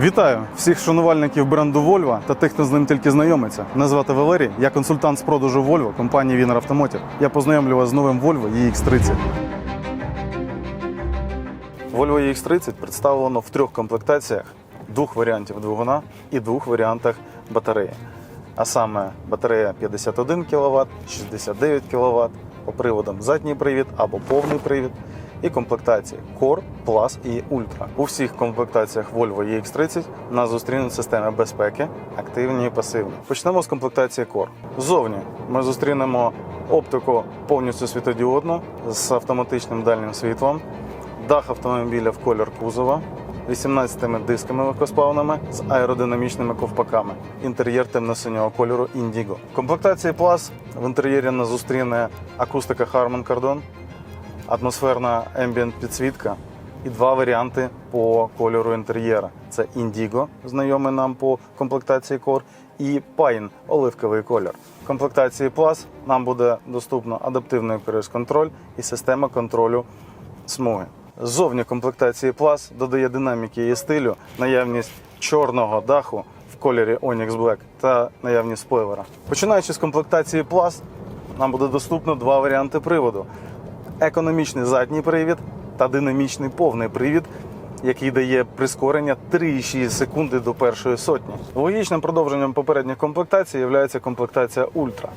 Вітаю всіх шанувальників бренду Volvo та тих, хто з ним тільки знайомиться. Мене звати Валерій, я консультант з продажу Volvo компанії Wiener Automotive. Я познайомлю вас з новим Volvo EX30. Volvo EX30 представлено в трьох комплектаціях, двох варіантів двигуна і двох варіантах батареї. А саме батарея 51 кВт, 69 кВт, по приводам задній привід або повний привід. І комплектації Core, Plus і Ultra. У всіх комплектаціях Volvo EX30 нас зустрінуть системи безпеки, активні і пасивні. Почнемо з комплектації Core. Ззовні ми зустрінемо оптику повністю світодіодну з автоматичним дальнім світлом, дах автомобіля в колір кузова, 18 дисками легкосплавними з аеродинамічними ковпаками. Інтер'єр темно-синього кольору Indigo. В комплектації Plus в інтер'єрі нас зустріне акустика Harman Kardon, атмосферна ambient підсвітка і два варіанти по кольору інтер'єра. Це Indigo, знайомий нам по комплектації Core, і Pine – оливковий колір. В комплектації Plus нам буде доступно адаптивний круїз-контроль і система контролю смуги. Ззовні комплектації Plus додає динаміки і стилю, наявність чорного даху в кольорі Onyx Black та наявність спойлера. Починаючи з комплектації Plus, нам буде доступно два варіанти приводу: економічний задній привід та динамічний повний привід, який дає прискорення 3,6 секунди до першої сотні. Логічним продовженням попередніх комплектацій є комплектація Ультра.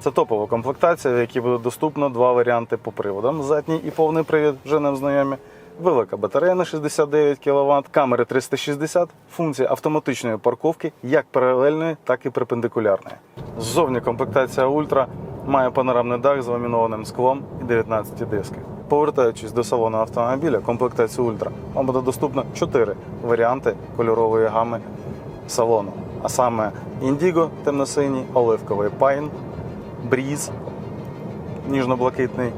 Це топова комплектація, в якій буде доступно два варіанти по приводам: задній і повний привід, вже нам знайомі. Велика батарея на 69 кВт, камери 360, функція автоматичної парковки як паралельної, так і перпендикулярної. Ззовні комплектація Ультра має панорамний дах з ламінованим склом і 19 диски. Повертаючись до салону автомобіля, комплектації Ультра, вам буде доступно 4 варіанти кольорової гами салону. А саме індіго темно-синій, оливковий пайн, бріз ніжно-блакитний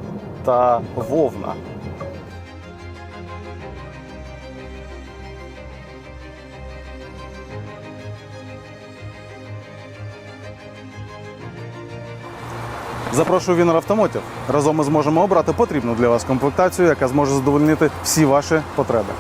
та Вовна Запрошую Вінер Автомотів. Разом ми зможемо обрати потрібну для вас комплектацію, яка зможе задовольнити всі ваші потреби.